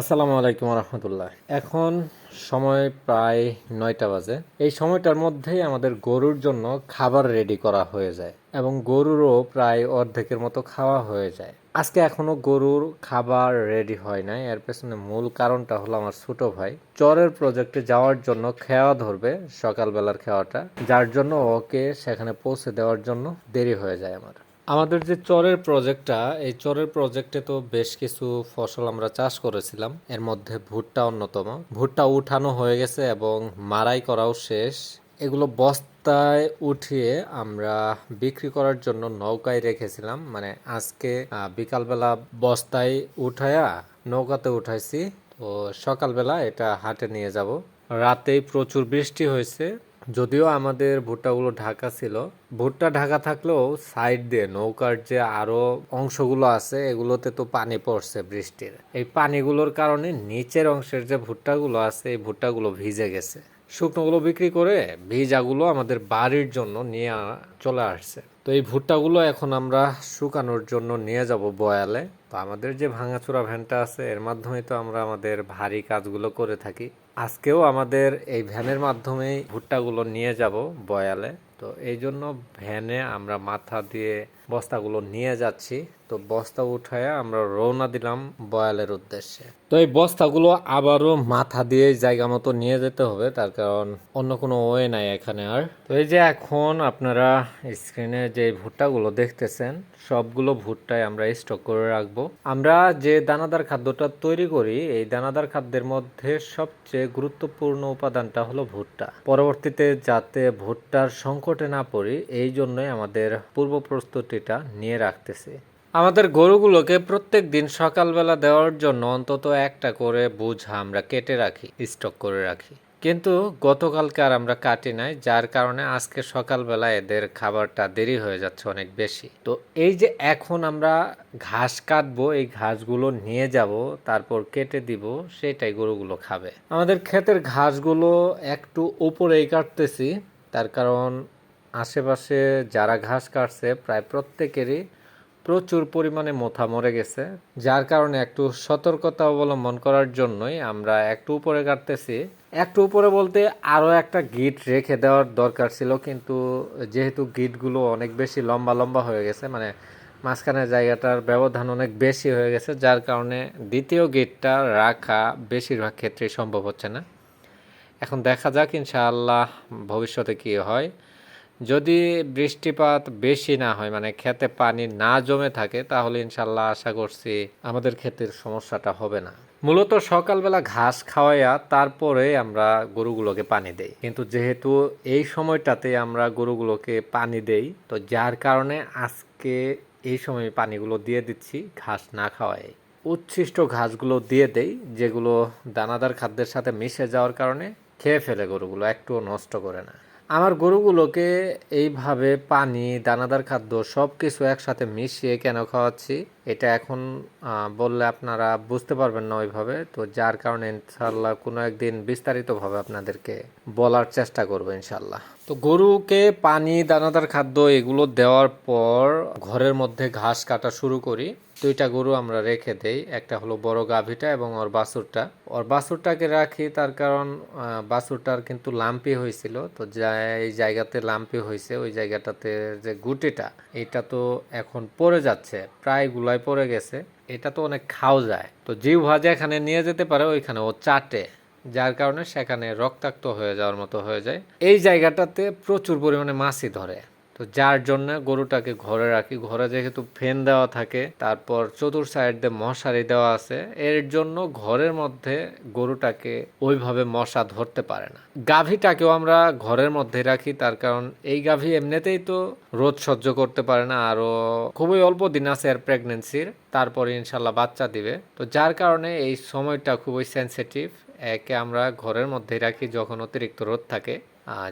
আসসালামু আলাইকুম রহমতুল্লাহ এখন সময় প্রায় নয়টা বাজে। এই সময়টার মধ্যেই আমাদের গরুর জন্য খাবার রেডি করা হয়ে যায় এবং গরুরও প্রায় অর্ধেকের মতো খাওয়া হয়ে যায়। আজকে এখনও গরুর খাবার রেডি হয় নাই। এর পেছনে মূল কারণটা হলো আমার ছোট ভাই। চরের প্রজেক্টে যাওয়ার জন্য খেওয়া ধরবে সকালবেলার খেওয়াটা যার জন্য ওকে সেখানে পৌঁছে দেওয়ার জন্য দেরি হয়ে যায় আমার। আমাদের যে চরের প্রজেক্টটা, এই চরের প্রজেক্টে তো বেশ কিছু ফসল আমরা চাষ করেছিলাম। এর মধ্যে ভুট্টা অন্যতম। ভুট্টা উঠানো হয়ে গেছে এবং মারাই করাও শেষ। এগুলো বস্তায় উঠিয়ে আমরা বিক্রি করার জন্য নৌকায় রেখেছিলাম। মানে আজকে বিকালবেলা বস্তায় উঠায়া নৌকাতে উঠাইছি। তো সকালবেলা এটা হাটে নিয়ে যাব। রাতেই প্রচুর বৃষ্টি হয়েছে। যদিও আমাদের ভুট্টাগুলো ঢাকা ছিল, ভুট্টা ঢাকা থাকলেও সাইড দিয়ে নৌকার যে আরও অংশগুলো আছে, এগুলোতে তো পানি পড়ছে বৃষ্টির। এই পানিগুলোর কারণে নিচের অংশের যে ভুট্টাগুলো আছে, এই ভুট্টাগুলো ভিজে গেছে। শুকনোগুলো বিক্রি করে ভিজাগুলো আমাদের বাড়ির জন্য নিয়ে চলে আসছে। তো এই ভুট্টাগুলো এখন আমরা শুকানোর জন্য নিয়ে যাব বয়ালে। তো আমাদের যে ভাঙাচোরা ভ্যানটা আছে, এর মাধ্যমে তো আমরা আমাদের ভারী কাজগুলো করে থাকি। আজকেও আমাদের এই ভ্যানের মাধ্যমেই ভুট্টাগুলো নিয়ে যাব বয়ালে। তো এই জন্য ভ্যানে আমরা মাথা দিয়ে বস্তাগুলো নিয়ে যাচ্ছি। তো বস্তা উঠায় আমরা রওনা দিলাম বয়ালের উদ্দেশ্যে। তো এই বস্তাগুলো আবারও মাথা দিয়ে জায়গা মতো নিয়ে যেতে হবে, তার কারণ অন্য কোনো ওয়ে নাই এখানে আর। তো এই যে এখন আপনারা স্ক্রিনে যে ভুট্টাগুলো দেখতেছেন, সবগুলো ভুট্টাই আমরা স্টক করে রাখব। আমরা যে দানাদার খাদ্যটা তৈরি করি, এই দানাদার খাদ্যের মধ্যে সবচেয়ে গুরুত্বপূর্ণ উপাদানটা হলো ভুট্টা। পরবর্তীতে যাতে ভুট্টার সংকটে না পড়ি, এই জন্যই আমাদের পূর্ব প্রস্তুতিটা নিয়ে রাখতেছি। আমাদের গরুগুলোকে প্রত্যেক দিন সকালবেলা দেওয়ার জন্য অন্তত একটা করে বুঝা আমরা কেটে রাখি, স্টক করে রাখি। কিন্তু গতকালকে আর আমরা কাটি নাই, যার কারণে আজকে সকালবেলা এদের খাবারটা দেরি হয়ে যাচ্ছে অনেক বেশি। তো এই যে এখন আমরা ঘাস কাটবো, এই ঘাসগুলো নিয়ে যাব, তারপর কেটে দিব সেটাই গরুগুলো খাবে। আমাদের ক্ষেতের ঘাসগুলো একটু উপরেই কাটতেছি, তার কারণ আশেপাশে যারা ঘাস কাটছে, প্রায় প্রত্যেকেরই প্রচুর পরিমাণে মোথা মরে গেছে, যার কারণে একটু সতর্কতা অবলম্বন করার জন্যই আমরা একটু উপরে কাটতেছি একটু উপরে বলতে আরও একটা গিট রেখে দেওয়ার দরকার ছিল, কিন্তু যেহেতু গিটগুলো অনেক বেশি লম্বা লম্বা হয়ে গেছে মানে মাঝখানের জায়গাটার ব্যবধান অনেক বেশি হয়ে গেছে, যার কারণে দ্বিতীয় গেটটা রাখা বেশিরভাগ ক্ষেত্রেই সম্ভব হচ্ছে না। এখন দেখা যাক, ইনশাআল্লাহ ভবিষ্যতে কি হয়। যদি বৃষ্টিপাত বেশি না হয় মানে খেতে পানি না জমে থাকে, তাহলে ইনশাল্লাহ আশা করছি আমাদের ক্ষেতের সমস্যাটা হবে না। মূলত সকালবেলা ঘাস খাওয়াইয়া তারপরে আমরা গরুগুলোকে পানি দেই। কিন্তু যেহেতু এই সময়টাতে আমরা গরুগুলোকে পানি দেই, তো যার কারণে আজকে এই সময় পানিগুলো দিয়ে দিচ্ছি, ঘাস না খাওয়াই। উচ্ছিষ্ট ঘাসগুলো দিয়ে দেই, যেগুলো দানাদার খাদ্যের সাথে মিশে যাওয়ার কারণে খেয়ে ফেলে গরুগুলো, একটুও নষ্ট করে না। আমার গরুগুলোকে এইভাবে পানি, দানাদার খাদ্য সব কিছু একসাথে মিশিয়ে কেন খাওয়াচ্ছি? এটা এখন বললে আপনারা বুঝতে পারবেন না ওইভাবে। তো যার কারণে ইনশাল্লাহ কোনো একদিন বিস্তারিতভাবে আপনাদেরকে বলার চেষ্টা করব ইনশাল্লাহ তো গরুকে পানি, দানাদার খাদ্য এগুলো দেওয়ার পর ঘরের মধ্যে ঘাস কাটা শুরু করি। দুইটা গরু আমরা রেখে দেই। একটা হলো বড় গাভীটা এবং ওর বাছুরটা। ওর বাছুরটাকে রাখি তার কারণ বাছুরটার কিন্তু লাম্পি হয়েছিল। তো এই জায়গাতে লাম্পি হয়েছে, ওই জায়গাটাতে যে গুটিটা, এটা তো এখন পড়ে যাচ্ছে, প্রায় গুলাই পড়ে গেছে। এটা তো অনেক খাওয়া যায়। তো জিভ ভাজা এখানে নিয়ে যেতে পারে, ওইখানে ও চাটে। যার কারণে সেখানে রক্তাক্ত হয়ে যাওয়ার মতো হয়ে যায়। এই জায়গাটাতে প্রচুর পরিমাণে মাছি ধরে। তো যার জন্য গরুটাকে ঘরে রাখি। ঘরে যেহেতু ফ্যান দেওয়া থাকে, তারপর চতুর সাইড দিয়ে মশারি দেওয়া আছে, এর জন্য ঘরের মধ্যে গরুটাকে ওইভাবে মশা ধরতে পারে না। গাভীটাকেও আমরা ঘরের মধ্যে রাখি, তার কারণ এই গাভী এমনিতেই তো রোদ সহ্য করতে পারে না, আরও খুবই অল্প দিন আছে এর প্রেগনেন্সির তারপরে ইনশাল্লাহ বাচ্চা দিবে। তো যার কারণে এই সময়টা খুবই সেনসিটিভ একে আমরা ঘরের মধ্যেই রাখি যখন অতিরিক্ত রোদ থাকে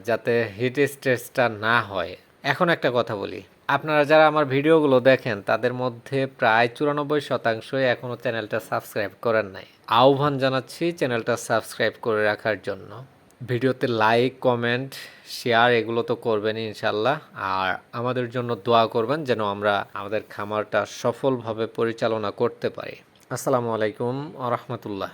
যাতে হিট স্ট্রেসটা না হয়। এখন একটা কথা বলি। আপনারা যারা আমার ভিডিওগুলো দেখেন, তাদের মধ্যে প্রায় চুরানব্বই শতাংশই এখনও চ্যানেলটা সাবস্ক্রাইব করেন নাই। আহ্বান জানাচ্ছি চ্যানেলটা সাবস্ক্রাইব করে রাখার জন্য। ভিডিওতে লাইক, কমেন্ট, শেয়ার এগুলো তো করবেন ইনশাল্লাহ আর আমাদের জন্য দোয়া করবেন যেন আমরা আমাদের খামারটা সফলভাবে পরিচালনা করতে পারি। আসসালামু আলাইকুম আ রহমতুল্লাহ।